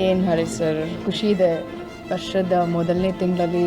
ಏನು ಹರಿ ಸರ್? ಖುಷಿ ಇದೆ ವರ್ಷದ ಮೊದಲನೇ ತಿಂಗಳಲ್ಲಿ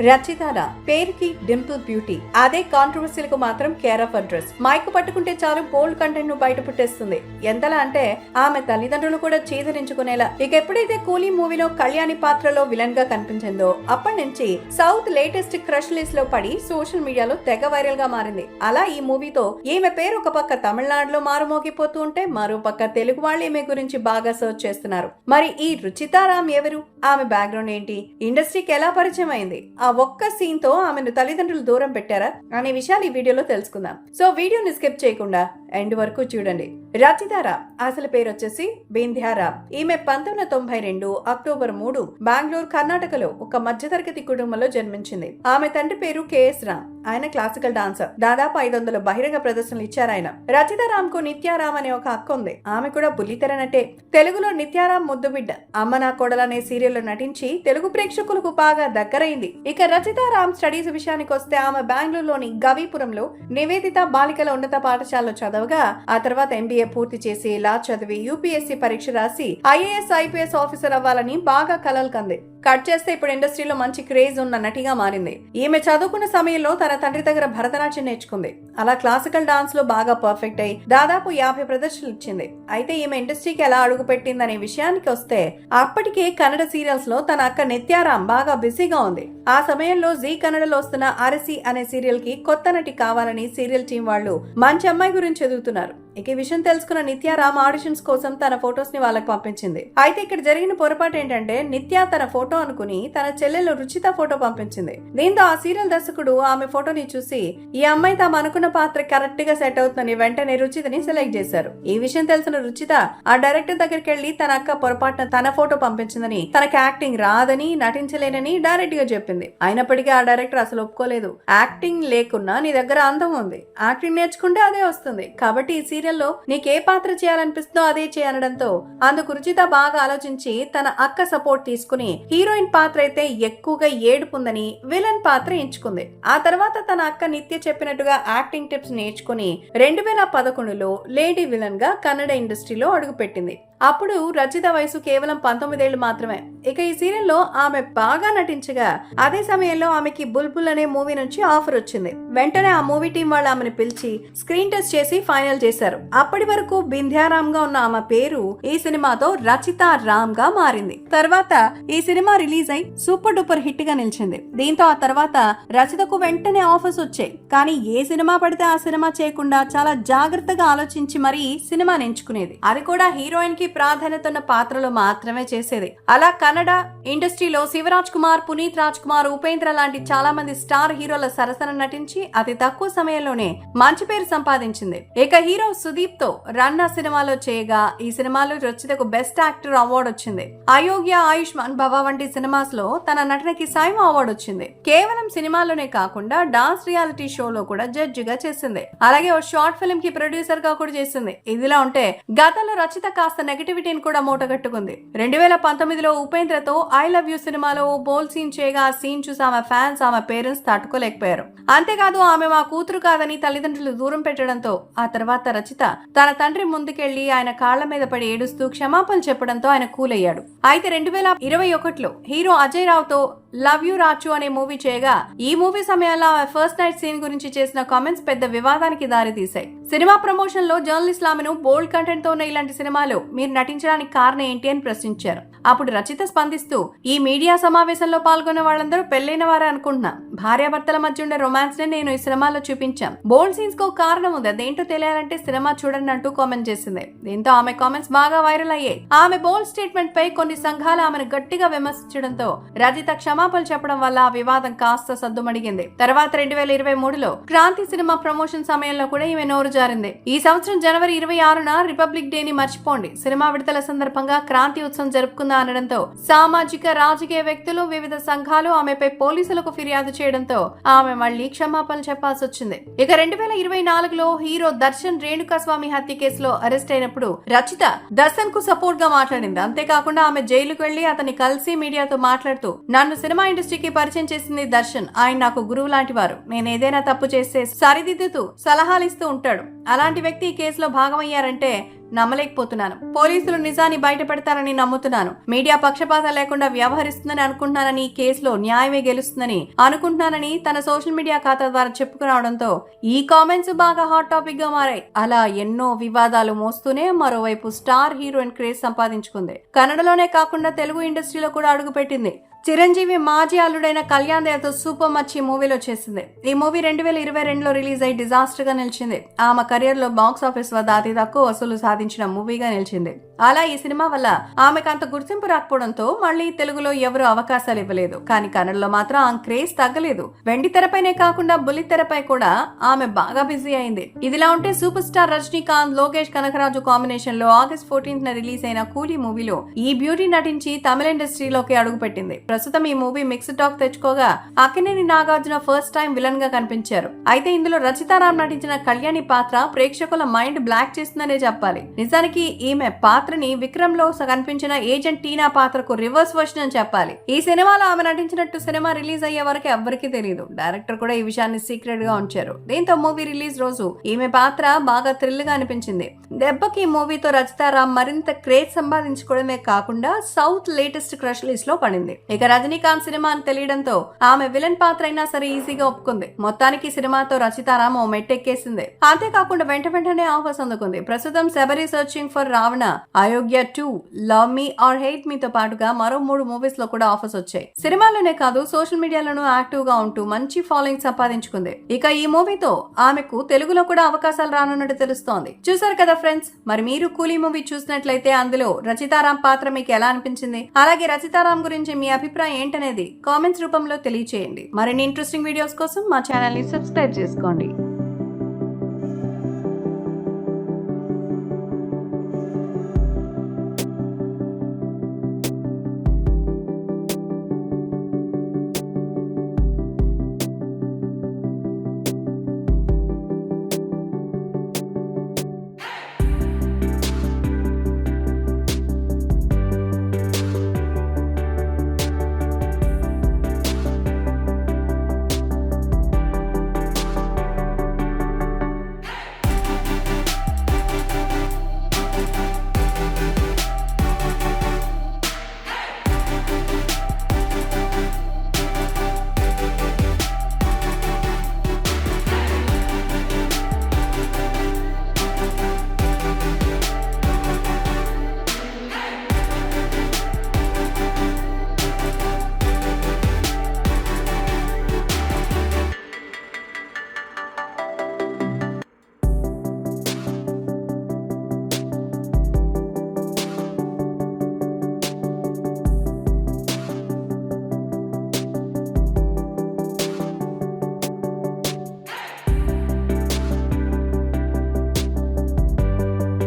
రచితార పేరుకి డింపుల్ బ్యూటీ. అదే కాంట్రవర్సీలకు మాత్రం కేర్ ఆఫ్ అడ్రస్ మైక్ పట్టుకుంటే చాలు బోల్డ్ కంటెంట్ను బయట పుట్టేస్తుంది. ఎంతలా అంటే ఆమె తల్లిదండ్రులు కూడా చీదరించుకునేలా. ఇక ఎప్పుడైతే కూలీ మూవీలో కళ్యాణి పాత్రలో విలన్గా కనిపించిందో అప్పటి నుంచి సౌత్ లేటెస్ట్ క్రష్ లిస్ట్లో పడి సోషల్ మీడియాలో తెగ వైరల్గా మారింది. అలా ఈ మూవీతో ఈమె పేరు ఒక పక్క తమిళనాడులో మారుమోగిపోతూ ఉంటే మరో పక్క తెలుగు వాళ్ళు ఈమె గురించి బాగా సర్చ్ చేస్తున్నారు. మరి ఈ రుచితారాం ఎవరు? ఆమె బ్యాక్గ్రౌండ్ ఏంటి? ఇండస్ట్రీకి ఎలా పరిచయం అయింది? ఆ ఒక్క సీన్తో ఆమెను తల్లిదండ్రులు దూరం పెట్టారా అనే విషయాలు ఈ వీడియోలో తెలుసుకుందాం. సో వీడియోని స్కిప్ చేయకుండా ఎండ్ వరకు చూడండి. రచితారా అసలు పేరు వచ్చేసి బింధ్యారా ఈమె పంతొమ్మిది తొంభై రెండు అక్టోబర్ మూడు బెంగళూరు కర్ణాటకలో ఒక మధ్యతరగతి కుటుంబంలో జన్మించింది. ఆమె తండ్రి పేరు కెఎస్ రామ్. ఆయన క్లాసికల్ డాన్సర్ దాదాపు ఐదు వందల బహిరంగ ప్రదర్శనలు ఇచ్చారు ఆయన. రచితారామ్కు నిత్యారామ్ అనే ఒక అక్క ఉంది. ఆమె కూడా బుల్లితెర నటే. తెలుగులో నిత్యారామ్ ముద్దుబిడ్డ. అమ్మ నా కొడలనే సీరియల్లో నటించి తెలుగు ప్రేక్షకులకు బాగా దగ్గరైంది. ఇక రచిత రామ్ స్టడీస్ విషయానికి వస్తే ఆమె బెంగళూరులోని గవిపురంలో నివేదిత బాలికల ఉన్నత పాఠశాలలో చదవగా ఆ తర్వాత ఎంబీఏ పూర్తి చేసి లా చదివి యూపీఎస్సీ పరీక్ష రాసి ఐఏఎస్ ఐపీఎస్ ఆఫీసర్ అవ్వాలని బాగా కలలు కంది. కట్ చేస్తే ఇప్పుడు ఇండస్ట్రీలో మంచి క్రేజ్ ఉన్న నటిగా మారింది. ఈమె చదువుకున్న సమయంలో తన తండ్రి దగ్గర భరతనాట్యం నేర్చుకుంది. అలా క్లాసికల్ డాన్స్లో బాగా పర్ఫెక్ట్ అయి దాదాపు యాభై ప్రదర్శనలు ఇచ్చింది. అయితే ఈమె ఇండస్ట్రీకి ఎలా అడుగు పెట్టిందనే విషయానికి వస్తే అప్పటికే కన్నడ సీరియల్స్లో తన అక్క నిత్యారాం బాగా బిజీగా ఉంది. ఆ సమయంలో జీ కన్నడలో వస్తున్న అరసి అనే సీరియల్కి కొత్త నటి కావాలని సీరియల్ టీం వాళ్ళు మంచి అమ్మాయి గురించి చదువుతున్నారు ఇక ఈ విషయం తెలుసుకున్న నిత్యారామ్ ఆడిషన్స్ కోసం తన ఫొటోస్ని వాళ్ళకి పంపించింది. అయితే ఇక్కడ జరిగిన పొరపాటు ఏంటంటే నిత్య తన ఫోటో అనుకుని తన చెల్లెలు రుచిత ఫోటో పంపించింది. దీంతో ఆ సీరియల్ దర్శకుడు ఆమె ఫోటోని చూసి ఈ అమ్మాయి తాము అనుకున్న పాత్ర కరెక్ట్గా సెట్ అవుతుందని వెంటనే రుచితని సెలెక్ట్ చేశారు. ఈ విషయం తెలిసిన రుచిత ఆ డైరెక్టర్ దగ్గరికి వెళ్ళి తన అక్క పొరపాటున తన ఫోటో పంపించిందని తనకి యాక్టింగ్ రాదని నటించలేనని డైరెక్ట్గా చెప్పింది. అయినప్పటికీ ఆ డైరెక్టర్ అసలు ఒప్పుకోలేదు. యాక్టింగ్ లేకున్నా నీ దగ్గర అందం ఉంది. యాక్టింగ్ నేర్చుకుంటే అదే వస్తుంది. కాబట్టి ఈ సీరియల్లో నీకే పాత్ర చేయాలనిపిస్తుందో అదే చేయనడంతో అందుకు రుచిత బాగా ఆలోచించి తన అక్క సపోర్ట్ తీసుకుని హీరోయిన్ పాత్ర అయితే ఎక్కువగా ఏడుపుందని విలన్ పాత్ర ఎంచుకుంది. ఆ తర్వాత తన అక్క నిత్య చెప్పినట్టుగా యాక్టింగ్ టిప్స్ నేర్చుకుని రెండు వేల పదకొండులో లేడీ విలన్గా కన్నడ ఇండస్ట్రీలో అడుగుపెట్టింది. అప్పుడు రచిత వయసు కేవలం పంతొమ్మిదేళ్ళు మాత్రమే. ఇక ఈ సీరియల్లో ఆమె బాగా నటించగా అదే సమయంలో ఆమెకి బుల్బుల్ అనే మూవీ నుంచి ఆఫర్ వచ్చింది. వెంటనే ఆ మూవీ టీం వాళ్ళు ఆమెను పిలిచి స్క్రీన్ టెస్ట్ చేసి ఫైనల్ చేశారు. అప్పటి వరకు బింధ్యారామ్గా ఉన్న ఆమె పేరు ఈ సినిమాతో రచిత రామ్గా మారింది. తర్వాత ఈ సినిమా రిలీజ్ అయి సూపర్ డూపర్ హిట్గా నిలిచింది. దీంతో ఆ తర్వాత రచితకు వెంటనే ఆఫర్స్ వచ్చాయి. కానీ ఏ సినిమా పడితే ఆ సినిమా చేయకుండా చాలా జాగ్రత్తగా ఆలోచించి మరీ సినిమా ఎంచుకునేది. అది కూడా హీరోయిన్కి ప్రాధాన్యత పాత్రలో పాత్రలు మాత్రమే చేసేది. అలా కన్నడ ఇండస్ట్రీలో శివరాజ్ కుమార్ పునీత్ రాజ్ కుమార్ ఉపేంద్ర లాంటి చాలా మంది స్టార్ హీరోల సరసన నటించి అతి తక్కువ సమయంలోనే మంచి పేరు సంపాదించింది. ఇక హీరో సుదీప్తో రన్నా సినిమాలో చేయగా ఈ సినిమాలో రచితకు బెస్ట్ యాక్టర్ అవార్డు వచ్చింది. అయోగ్య ఆయుష్మాన్ భవ వంటి సినిమాస్లో తన నటనకి సైమ అవార్డు వచ్చింది. కేవలం సినిమాలోనే కాకుండా డాన్స్ రియాలిటీ షోలో కూడా జడ్జిగా చేసింది. అలాగే ఓ షార్ట్ ఫిల్మ్కి ప్రొడ్యూసర్గా కూడా చేసింది. ఇదిలా ఉంటే గతంలో రచిత కాస్త నెగటివిటీని కూడా మూటగట్టుకుంది. రెండు వేల పంతొమ్మిదిలో ఉపేంద్రతో ఐ లవ్ యూ సినిమాలో బోల్ సీన్ చేయగా ఆ సీన్ చూసి ఆమె ఫ్యాన్స్ ఆమె పేరెంట్స్ తట్టుకోలేకపోయారు. అంతేకాదు ఆమె మా కూతురు కాదని తల్లిదండ్రులు దూరం పెట్టడంతో ఆ తర్వాత రచిత తన తండ్రి ముందుకెళ్ళి ఆయన కాళ్ళ మీద పడి ఏడుస్తూ క్షమాపణలు చెప్పడంతో ఆయన కూలయ్యాడు. అయితే రెండు వేల ఇరవై ఒకటిలో హీరో అజయ్ రావుతో లవ్ యూ రాచు అనే మూవీ చేయగా ఈ మూవీ సమయంలో ఆమె ఫస్ట్ నైట్ సీన్ గురించి చేసిన కామెంట్స్ పెద్ద వివాదానికి దారి తీశాయి సినిమా ప్రమోషన్లో జర్నలిస్ట్ ఆమెను బోల్డ్ కంటెంట్తో ఉన్న ఇలాంటి సినిమాలో మీరు నటించడానికి కారణం ఏంటి అని ప్రశ్నించారు. అప్పుడు రచిత స్పందిస్తూ ఈ మీడియా సమావేశంలో పాల్గొన్న వాళ్ళందరూ పెళ్ళైన వారే అనుకుంటున్నా. భార్యాభర్తల మధ్య ఉండే రొమాన్స్ని నేను ఈ సినిమాలో చూపించాం. బోల్డ్ సీన్స్కు కారణం ఉంది. అదేంటో తెలియాలంటే సినిమా చూడండి అంటూ కామెంట్ చేసింది. దీంతో ఆమె కామెంట్స్ బాగా వైరల్ అయ్యాయి. ఆమె బోల్డ్ స్టేట్మెంట్ పై కొన్ని సంఘాలు ఆమెను గట్టిగా విమర్శించడంతో రజిత క్షమాపణలు చెప్పడం వల్ల ఆ వివాదం కాస్త సద్దుమడిగింది. తర్వాత రెండు వేల ఇరవై మూడులో క్రాంతి సినిమా ప్రమోషన్ సమయంలో కూడా ఈమె నోరు జారింది ఈ సంవత్సరం జనవరి ఇరవై ఆరున రిపబ్లిక్ డే ని మర్చిపోండి. సినిమా విడుదల సందర్భంగా క్రాంతి ఉత్సవం జరుపుకుందా అనడంతో సామాజిక రాజకీయ వ్యక్తులు వివిధ సంఘాలు ఆమెపై పోలీసులకు ఫిర్యాదు చేయడంతో ఆమె మళ్ళీ క్షమాపణలు చెప్పాల్సి వచ్చింది. ఇక రెండు వేల ఇరవై నాలుగులో హీరో దర్శన్ రేణుకాస్వామి హత్య కేసులో అరెస్ట్ అయినప్పుడు రచిత దర్శన్కు సపోర్ట్గా మాట్లాడింది. అంతేకాకుండా ఆమె జైలుకు వెళ్ళి అతన్ని కలిసి మీడియాతో మాట్లాడుతూ నన్ను సినిమా సినిమా ఇండస్ట్రీకి పరిచయం చేసింది దర్శన్. ఆయన నాకు గురువు లాంటి వారు నేను ఏదైనా తప్పు చేస్తే సరిదిద్దుతూ సలహాలు ఇస్తూ ఉంటాడు. అలాంటి వ్యక్తి ఈ కేసులో భాగమయ్యారంటే నమ్మలేకపోతున్నాను. పోలీసులు నిజాన్ని బయటపెడతారని నమ్ముతున్నాను. మీడియా పక్షపాతం లేకుండా వ్యవహరిస్తుందని అనుకుంటున్నానని ఈ కేసులో న్యాయమే గెలుస్తుందని అనుకుంటున్నానని తన సోషల్ మీడియా ఖాతా ద్వారా చెప్పుకురావడంతో ఈ కామెంట్స్ బాగా హాట్ టాపిక్గా మారాయి. అలా ఎన్నో వివాదాలు మోస్తూనే మరోవైపు స్టార్ హీరోయిన్ క్రేజ్ సంపాదించుకుంది. కన్నడలోనే కాకుండా తెలుగు ఇండస్ట్రీలో కూడా అడుగుపెట్టింది. చిరంజీవి మాజీ అల్లుడైన కళ్యాణ్ దేవ్తో సూపర్ మచ్చి మూవీలో చేసింది. ఈ మూవీ రెండు వేల ఇరవై రెండులో రిలీజ్ అయి డిజాస్టర్గా నిలిచింది. ఆమె కెరియర్లో బాక్స్ ఆఫీస్ వద్ద అతి తక్కువ వసూలు సాధించిన మూవీగా నిలిచింది. అలా ఈ సినిమా వల్ల ఆమెకు అంత గుర్తింపు రాకపోవడంతో మళ్ళీ తెలుగులో ఎవరు అవకాశాలు ఇవ్వలేదు. కానీ కన్నడలో మాత్రం ఆ క్రేజ్ తగ్గలేదు. వెండి తెరపైనే కాకుండా బుల్లి తెరపై కూడా ఆమె బాగా బిజీ అయింది. ఇదిలా ఉంటే సూపర్ స్టార్ రజనీకాంత్ లోకేష్ కనకరాజు కాంబినేషన్లో ఆగస్ట్ ఫోర్టీన్త్ రిలీజ్ అయిన కూలీ మూవీలో ఈ బ్యూటీ నటించి తమిళ ఇండస్ట్రీలోకి అడుగుపెట్టింది. ప్రస్తుతం ఈ మూవీ మిక్స్డ్ టాక్ తెచ్చుకోగా అక్కినేని నాగార్జున ఫస్ట్ టైం విలన్గా కనిపించారు. అయితే ఇందులో రచితారాం నటించిన కళ్యాణి పాత్ర ప్రేక్షకుల మైండ్ బ్లాక్ చేస్తుందనే చెప్పాలి. నిజానికి ఈమె పాత్రని విక్రమ్లో కనిపించిన ఏజెంట్ టీనా పాత్రకు రివర్స్ వర్షన్ అని చెప్పాలి. ఈ సినిమాలో ఆమె నటించినట్టు సినిమా రిలీజ్ అయ్యే వరకు ఎవ్వరికీ తెలియదు డైరెక్టర్ కూడా ఈ విషయాన్ని సీక్రెట్గా ఉంచారు. దీంతో మూవీ రిలీజ్ రోజు ఈమె పాత్ర బాగా థ్రిల్గా అనిపించింది. దెబ్బకి ఈ మూవీతో రచితారామ్ మరింత క్రేజ్ సంపాదించుకోవడమే కాకుండా సౌత్ లేటెస్ట్ క్రష్ లిస్ట్లో పడింది. ఇక రజనీకాంత్ సినిమా అని తెలియడంతో ఆమె విలన్ పాత్ర అయినా సరే ఈజీగా ఒప్పుకుంది. మొత్తానికి సినిమాతో రచితారామ్ ఓ మెట్టెక్కేసింది. అంతేకాకుండా వెంట వెంటనే ఆఫర్స్ అందుకుంది. ప్రస్తుతం Sabari searching for Ravana Ayogya two love me or hate మీతో పాటుగా మరో మూడు మూవీస్లో కూడా ఆఫర్స్ వచ్చాయి. సినిమాలోనే కాదు సోషల్ మీడియాలోనూ యాక్టివ్గా ఉంటూ మంచి ఫాలోయింగ్ సంపాదించుకుంది. ఇక ఈ మూవీతో ఆమెకు తెలుగులో కూడా అవకాశాలు రానున్నట్టు తెలుస్తోంది. చూసారు కదా ఫ్రెండ్స్ మరి మీరు కూలీ మూవీ చూసినట్లయితే అందులో రచితారాం పాత్ర మీకు ఎలా అనిపించింది? అలాగే రచితారాం గురించి మీ అభిప్రాయం ఏంటనేది కామెంట్స్ రూపంలో తెలియచేయండి. మరిన్ని ఇంట్రెస్టింగ్ వీడియోస్ కోసం మా ఛానల్ని సబ్స్క్రైబ్ చేసుకోండి.